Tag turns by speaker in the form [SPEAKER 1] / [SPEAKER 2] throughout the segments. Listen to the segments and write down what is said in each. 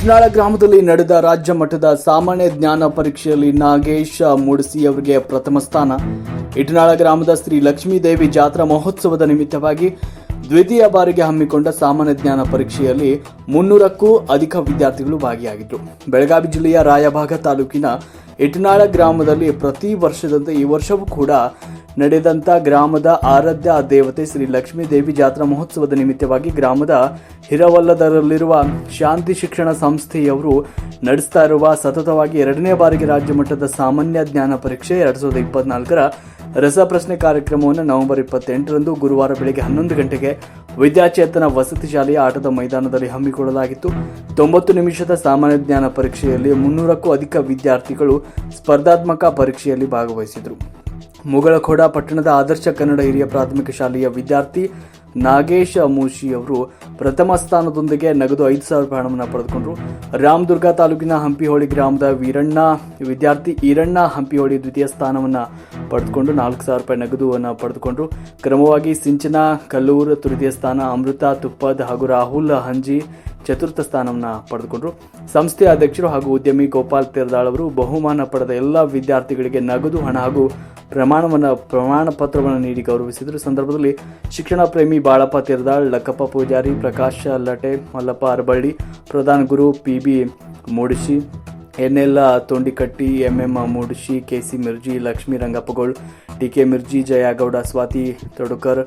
[SPEAKER 1] ಇಟ್ನಾಳ ಗ್ರಾಮದಲ್ಲಿ ನಡೆದ ರಾಜ್ಯ ಮಟ್ಟದ ಸಾಮಾನ್ಯ ಜ್ಞಾನ ಪರೀಕ್ಷೆಯಲ್ಲಿ ನಾಗೇಶ್ ಮೂಡಿಸಿ ಅವರಿಗೆ ಪ್ರಥಮ ಸ್ಥಾನ. ಇಟ್ನಾಳ ಗ್ರಾಮದ ಶ್ರೀ ಲಕ್ಷ್ಮೀದೇವಿ ಜಾತ್ರಾ ಮಹೋತ್ಸವದ ನಿಮಿತ್ತವಾಗಿ ದ್ವಿತೀಯ ಬಾರಿಗೆ ಹಮ್ಮಿಕೊಂಡ ಸಾಮಾನ್ಯ ಜ್ಞಾನ ಪರೀಕ್ಷೆಯಲ್ಲಿ ಮುನ್ನೂರಕ್ಕೂ ಅಧಿಕ ವಿದ್ಯಾರ್ಥಿಗಳು ಭಾಗಿಯಾಗಿದ್ದರು ಬೆಳಗಾವಿ ಜಿಲ್ಲೆಯ ರಾಯಭಾಗ ತಾಲೂಕಿನ ಇಟ್ನಾಳ ಗ್ರಾಮದಲ್ಲಿ ಪ್ರತಿ ವರ್ಷದಂತೆ ಈ ವರ್ಷವೂ ಕೂಡ ನಡೆದಂತ ಗ್ರಾಮದ ಆರಾಧ್ಯ ದೇವತೆ ಶ್ರೀ ಲಕ್ಷ್ಮೀ ದೇವಿ ಜಾತ್ರಾ ಮಹೋತ್ಸವದ ನಿಮಿತ್ತವಾಗಿ ಗ್ರಾಮದ ಹಿರವಲ್ಲದರಲ್ಲಿರುವ ಶಾಂತಿ ಶಿಕ್ಷಣ ಸಂಸ್ಥೆಯವರು ನಡೆಸ್ತಾ ಇರುವ ಸತತವಾಗಿ ಎರಡನೇ ಬಾರಿಗೆ ರಾಜ್ಯ ಮಟ್ಟದ ಸಾಮಾನ್ಯ ಜ್ಞಾನ ಪರೀಕ್ಷೆ ಎರಡು ಸಾವಿರದ ಇಪ್ಪತ್ನಾಲ್ಕರ ರಸಪ್ರಶ್ನೆ ಕಾರ್ಯಕ್ರಮವನ್ನು ನವೆಂಬರ್ ಇಪ್ಪತ್ತೆಂಟರಂದು ಗುರುವಾರ ಬೆಳಗ್ಗೆ ಹನ್ನೊಂದು ಗಂಟೆಗೆ ವಿದ್ಯಾಚೇತನ ವಸತಿ ಶಾಲೆಯ ಆಟದ ಮೈದಾನದಲ್ಲಿ ಹಮ್ಮಿಕೊಳ್ಳಲಾಗಿತ್ತು. ತೊಂಬತ್ತು ನಿಮಿಷದ ಸಾಮಾನ್ಯ ಜ್ಞಾನ ಪರೀಕ್ಷೆಯಲ್ಲಿ ಮುನ್ನೂರಕ್ಕೂ ಅಧಿಕ ವಿದ್ಯಾರ್ಥಿಗಳು ಸ್ಪರ್ಧಾತ್ಮಕ ಪರೀಕ್ಷೆಯಲ್ಲಿ ಭಾಗವಹಿಸಿದರು. ಮುಗಳಖೋಡ ಪಟ್ಟಣದ ಆದರ್ಶ ಕನ್ನಡ ಹಿರಿಯ ಪ್ರಾಥಮಿಕ ಶಾಲೆಯ ವಿದ್ಯಾರ್ಥಿ ನಾಗೇಶ್ ಮೂಶಿ ಅವರು ಪ್ರಥಮ ಸ್ಥಾನದೊಂದಿಗೆ ನಗದು ಐದು ಸಾವಿರ ರೂಪಾಯಿ ಹಣವನ್ನು ಪಡೆದುಕೊಂಡರು. ರಾಮದುರ್ಗ ತಾಲೂಕಿನ ಹಂಪಿಹೋಳಿ ಗ್ರಾಮದ ವೀರಣ್ಣ ವಿದ್ಯಾರ್ಥಿ ಈರಣ್ಣ ಹಂಪಿಹೋಳಿ ದ್ವಿತೀಯ ಸ್ಥಾನವನ್ನು ಪಡೆದುಕೊಂಡು ನಾಲ್ಕು ಸಾವಿರ ರೂಪಾಯಿ ನಗದುವನ್ನು ಪಡೆದುಕೊಂಡರು. ಕ್ರಮವಾಗಿ ಸಿಂಚನ, ಕಲ್ಲೂರು, ತೃತೀಯ ಸ್ಥಾನ, ಅಮೃತ, ತುಪ್ಪದ್ ಹಾಗೂ ರಾಹುಲ್ ಹಂಜಿ ಚತುರ್ಥ ಸ್ಥಾನವನ್ನು ಪಡೆದುಕೊಂಡರು. ಸಂಸ್ಥೆಯ ಅಧ್ಯಕ್ಷರು ಹಾಗೂ ಉದ್ಯಮಿ ಗೋಪಾಲ್ ತೆರದಾಳ್ ಅವರು ಬಹುಮಾನ ಪಡೆದ ಎಲ್ಲ ವಿದ್ಯಾರ್ಥಿಗಳಿಗೆ ನಗದು ಹಣ ಹಾಗೂ ಪ್ರಮಾಣವನ್ನು ಪ್ರಮಾಣ ಪತ್ರವನ್ನು ನೀಡಿ ಗೌರವಿಸಿದರು. ಸಂದರ್ಭದಲ್ಲಿ ಶಿಕ್ಷಣ ಪ್ರೇಮಿ ಬಾಳಪ್ಪ ತಿರ್ದಾಳ್, ಲಕ್ಕಪ್ಪ ಪೂಜಾರಿ, ಪ್ರಕಾಶ ಲಟೆ, ಮಲ್ಲಪ್ಪ ಅರಬಳ್ಳಿ, ಪ್ರಧಾನ ಗುರು P B Mudishi N L Tondikatti M M Mudishi K C Mirji Lakshmi Rangappagol D K Mirji, Jayagowda, Swati Todkar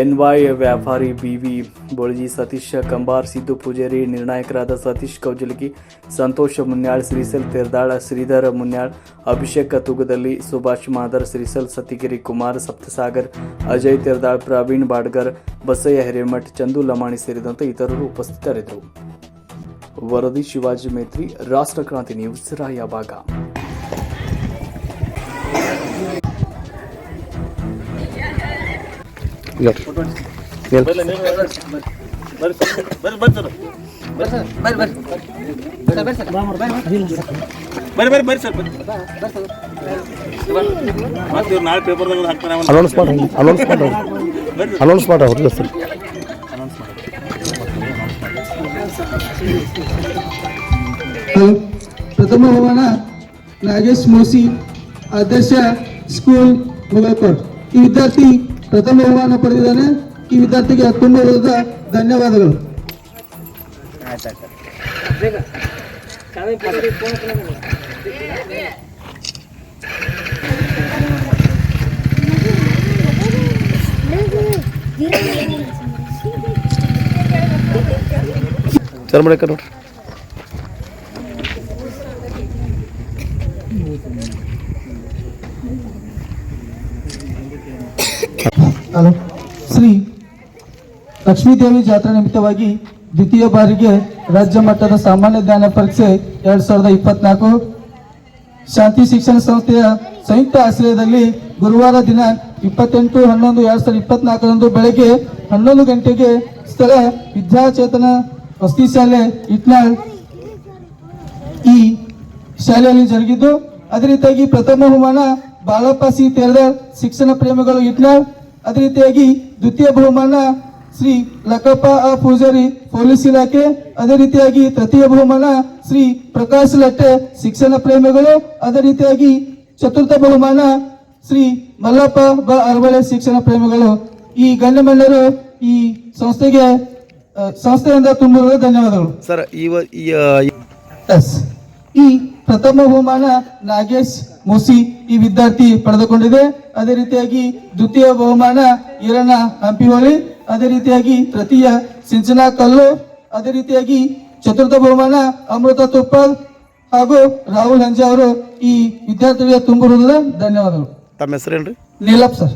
[SPEAKER 1] N Y Vyapari B V Bolaji, Satish Kambar, Siddu Pujari, ನಿರ್ಣಾಯಕರಾದ Satish Kaujalagi, Santosh Munyal Shrisal Terdal, Shridhar Munyal, Abhishek ತೂಗದಲ್ಲಿ ಸುಭಾಷ್ ಮಾದರ್ ಶ್ರೀಸಲ್ ಸತಿಗಿರಿ ಕುಮಾರ್, ಸಪ್ತಸಾಗರ್, ಅಜಯ್ ತೆರ್ದಾಳ್, ಪ್ರವೀಣ್ ಬಾಡ್ಗರ್, ಬಸಯ್ಯ ಹಿರೇಮಠ್, ಚಂದು ಲಮಾಣಿ ಸೇರಿದಂತೆ ಇತರರು ಉಪಸ್ಥಿತರಿದ್ದರು. ವರದಿ ಶಿವಾಜಿ ಮೇತ್ರಿ ರಾಷ್ಟ್ರಕ್ರಾಂತಿ ನ್ಯೂಸ್ ರಾಯಬಾಗ
[SPEAKER 2] ಬರ್ರಿ ಬರ್ರಿ ಬರ್ರಿ sir ಬರ್ರಿ ಮತ್ತೆ ಇವ್ರು ನಾಳೆ ಪೇಪರ್ದಾಗ ಹಾಕ್ತಾರೆ ಅವನು
[SPEAKER 3] ಅನೌನ್ಸ್ ಮಾಡ್ರಿ ಅನೌನ್ಸ್ ಮಾಡ್ರಿ ಅನೌನ್ಸ್ ಮಾಡ್ರಿ ಅವ್ರಿಗೆ ಸರ್
[SPEAKER 4] ಪ್ರಥಮ ಬಹುಮಾನ ನಾಗೇಶ್ ಮೋಸಿ ಆದರ್ಶ ಸ್ಕೂಲ್ ಮುಗಲ್ಕೋಟ್ ಈ ವಿದ್ಯಾರ್ಥಿ ಪ್ರಥಮ ಬಹುಮಾನ ಪಡೆದಿದ್ದಾನೆ. ಈ ವಿದ್ಯಾರ್ಥಿಗೆ ತುಂಬ ಧನ್ಯವಾದಗಳು.
[SPEAKER 3] ಸರ್ ಮಾಡಕ್ಕೆ ನೋಡ್ರಿ.
[SPEAKER 4] ಹಲೋ. ಶ್ರೀ ಲಕ್ಷ್ಮೀದೇವಿ ಜಾತ್ರಾ ನಿಮಿತ್ತವಾಗಿ ದ್ವಿತೀಯ ಬಾರಿಗೆ ರಾಜ್ಯ ಮಟ್ಟದ ಸಾಮಾನ್ಯ ಜ್ಞಾನ ಪರೀಕ್ಷೆ ಎರಡ್ ಸಾವಿರದ ಇಪ್ಪತ್ನಾಲ್ಕು ಶಾಂತಿ ಶಿಕ್ಷಣ ಸಂಸ್ಥೆಯ ಸಂಯುಕ್ತ ಆಶ್ರಯದಲ್ಲಿ ಗುರುವಾರ ದಿನ ಇಪ್ಪತ್ತೆಂಟು, ಹನ್ನೊಂದು, ಎರಡ್ ಸಾವಿರದ ಇಪ್ಪತ್ನಾಲ್ಕರಂದು ಬೆಳಗ್ಗೆ ಹನ್ನೊಂದು ಗಂಟೆಗೆ ಸ್ಥಳ ವಿದ್ಯಾಚೇತನ ವಸತಿ ಶಾಲೆ ಇಟ್ನಾಳ್ ಈ ಶಾಲೆಯಲ್ಲಿ ಜರುಗಿದ್ದು. ಅದೇ ರೀತಿಯಾಗಿ ಪ್ರಥಮ ಬಹುಮಾನ ಬಾಳಪ್ಪ ಸಿ ತೆರದಾಳ್ ಶಿಕ್ಷಣ ಪ್ರೇಮಿಗಳು ಇಟ್ನಾಳ್ ಅದೇ ರೀತಿಯಾಗಿ ದ್ವಿತೀಯ ಬಹುಮಾನ ಶ್ರೀ ಲಕ್ಕಪ್ಪ ಆ ಪೂಜಾರಿ ಪೊಲೀಸ್ ಇಲಾಖೆ ಅದೇ ರೀತಿಯಾಗಿ ತೃತೀಯ ಬಹುಮಾನ ಶ್ರೀ ಪ್ರಕಾಶ್ ಲಟ್ಟೆ ಶಿಕ್ಷಣ ಪ್ರೇಮಿಗಳು ಅದೇ ರೀತಿಯಾಗಿ ಚತುರ್ಥ ಬಹುಮಾನ ಶ್ರೀ ಮಲ್ಲಪ್ಪ ಬ ಅರಬಳೆ ಶಿಕ್ಷಣ ಪ್ರೇಮಿಗಳು. ಈ ಗಣ್ಯಮಾನ್ಯರು ಈ ಸಂಸ್ಥೆಗೆ ಸಂಸ್ಥೆಯಿಂದ ತುಂಬಿರುವ ಧನ್ಯವಾದಗಳು.
[SPEAKER 3] ಸರ್
[SPEAKER 4] ಈ ಪ್ರಥಮ ಬಹುಮಾನ ನಾಗೇಶ್ ಮುಸಿ ಈ ವಿದ್ಯಾರ್ಥಿ ಪಡೆದುಕೊಂಡಿದೆ. ಅದೇ ರೀತಿಯಾಗಿ ದ್ವಿತೀಯ ಬಹುಮಾನ ಈರಣ್ಣ ಹಂಪಿಹೊಳಿ ಅದೇ ರೀತಿಯಾಗಿ ತೃತೀಯ ಸಿಂಚನಾ ಕಲ್ಲು ಅದೇ ರೀತಿಯಾಗಿ ಚತುರ್ಥ ಬಹುಮಾನ ಅಮೃತ ತುಪ್ಪಲ್ ಹಾಗೂ ರಾಹುಲ್ ಹಂಜೆ ಅವರು ಈ ವಿದ್ಯಾರ್ಥಿಗಳಿಗೆ ತುಂಬಿರುವುದರ ಧನ್ಯವಾದಗಳು.
[SPEAKER 3] ತಮ್ಮ ಹೆಸರೇನ್ರಿ?
[SPEAKER 4] ನೀಲಪ್ ಸರ್.